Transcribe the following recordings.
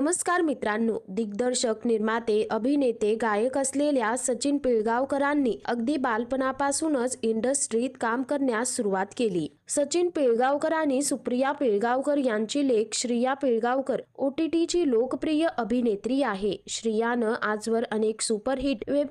नमस्कार मित्रांनो दिग्दर्शक निर्माते अभिनेते गायक असलेल्या सचिन पिळगावकरांनी अगदी बालपणापासूनच इंडस्ट्रीत काम करण्यास सुरुवात केली. सचिन पिळगावकर आणि सुप्रिया पिळगावकर यांची लेख श्रिया पिळगावकर ओ टी टीची लोकप्रिय अभिनेत्री आहे. श्रियानं आजवर अनेक सुपरहिट वेब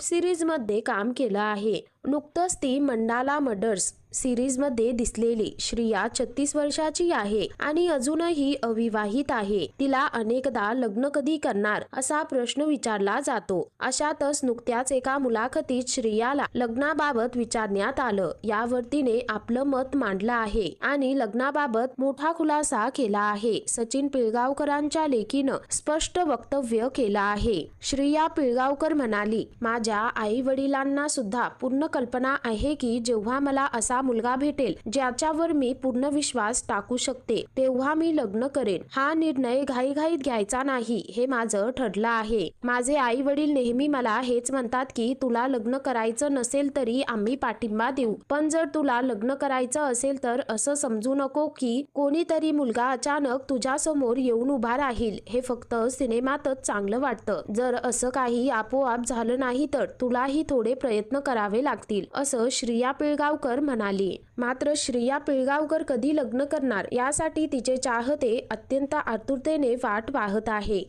काम केलं आहे. नुकतंच ती मंडाला मर्डर्स सिरीजमध्ये दिसलेली. श्रिया छत्तीस वर्षाची आहे आणि अजूनही अविवाहित आहे. तिला अनेकदा लग्न कधी करणार असा प्रश्न विचारला जातो. अशातच नुकत्याच एका मुलाखतीत श्रियाला लग्नाबाबत विचारण्यात आलं. यावर तिने आपलं मत मांडलं आहे आणि लग्नाबाबत मोठा खुलासा केला आहे. सचिन पिळगावकरांच्या लेखीनं स्पष्ट वक्तव्य केलं आहे. श्रिया पिळगावकर म्हणाली माझ्या आई वडिलांना सुद्धा पूर्ण कल्पना आहे की जेव्हा मला असा मुलगा भेटेल ज्याच्यावर मी पूर्ण विश्वास टाकू शकते तेव्हा मी लग्न करेन. हा निर्णय घाईघाईत घ्यायचा नाही हे माझं ठरलं आहे. माझे आई वडील नेहमी मला हेच म्हणतात की तुला लग्न करायचं नसेल तरी आम्ही पाठिंबा देऊ. पण जर तुला लग्न करायचं असेल तर असं समजू नको की कोणीतरी मुलगा अचानक तुझ्या समोर येऊन उभा राहील. हे फक्त सिनेमातच चांगलं वाटतं. जर असं काही आपोआप झालं नाही तर तुलाही थोडे प्रयत्न करावे लागतील असं श्रिया पिळगावकर म्हणाली. मात्र श्रिया पिळगावकर कधी लग्न करणार यासाठी तिचे चाहते अत्यंत आतुरतेने वाट पाहत आहे.